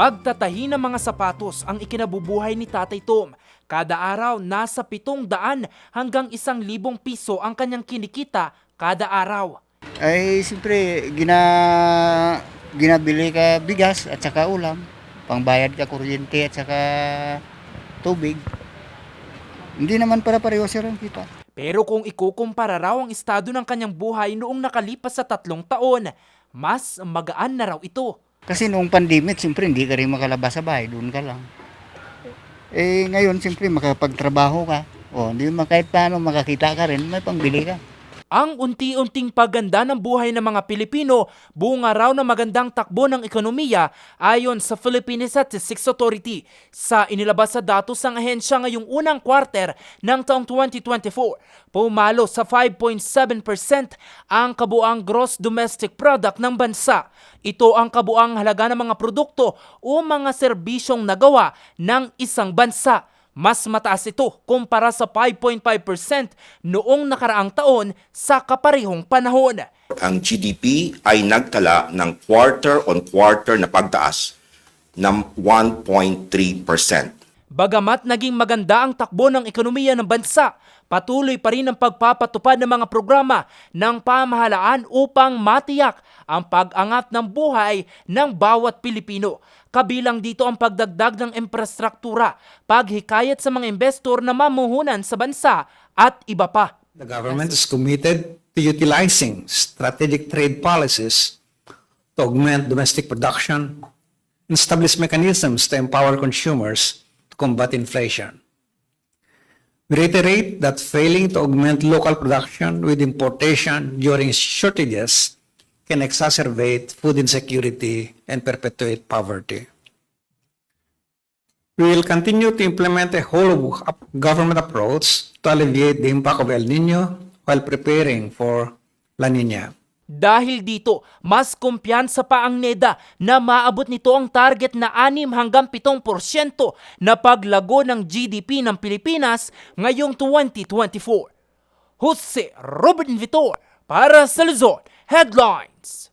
Pagtatahi ng mga sapatos ang ikinabubuhay ni Tatay Tom. Kada araw, nasa pitong daan hanggang isang libong piso ang kanyang kinikita kada araw. Ay, siyempre, gina, ginabili ka bigas at saka ulam. Pangbayad ka kuryente at saka tubig. Hindi naman para pareho sir ang kita. Pero kung ikukumpara raw ang estado ng kanyang buhay noong nakalipas sa tatlong taon, mas magaan na raw ito. Kasi noong pandemic, siyempre, hindi ka rin makalabas sa bahay. Doon ka lang. Eh, ngayon, siyempre, makapagtrabaho ka. O, hindi mo kahit paano makakita ka rin, may pangbili ka. Ang unti-unting pagganda ng buhay ng mga Pilipino, bunga raw ng magandang takbo ng ekonomiya ayon sa Philippine Statistics Authority. Sa inilabas sa datos ng ahensya ngayong unang quarter ng taong 2024, pumalo sa 5.7% ang kabuang gross domestic product ng bansa. Ito ang kabuang halaga ng mga produkto o mga serbisyong nagawa ng isang bansa. Mas mataas ito kumpara sa 5.5% noong nakaraang taon sa kaparehong panahon. ang GDP ay nagtala ng quarter-on-quarter na pagtaas ng 1.3%. Bagamat naging maganda ang takbo ng ekonomiya ng bansa, patuloy pa rin ang pagpapatupad ng mga programa ng pamahalaan upang matiyak ang pag-angat ng buhay ng bawat Pilipino. Kabilang dito ang pagdagdag ng infrastruktura, paghikayat sa mga investor na mamuhunan sa bansa at iba pa. The government is committed to utilizing strategic trade policies to augment domestic production and establish mechanisms to empower consumers combat inflation. We reiterate that failing to augment local production with importation during shortages can exacerbate food insecurity and perpetuate poverty. We will continue to implement a whole government approach to alleviate the impact of El Nino while preparing for La Nina. Dahil dito, mas kumpiyansa pa ang NEDA na maabot nito ang target na 6 hanggang 7% na paglago ng GDP ng Pilipinas ngayong 2024. Jose Robert Vitor para sa Luzon Headlines.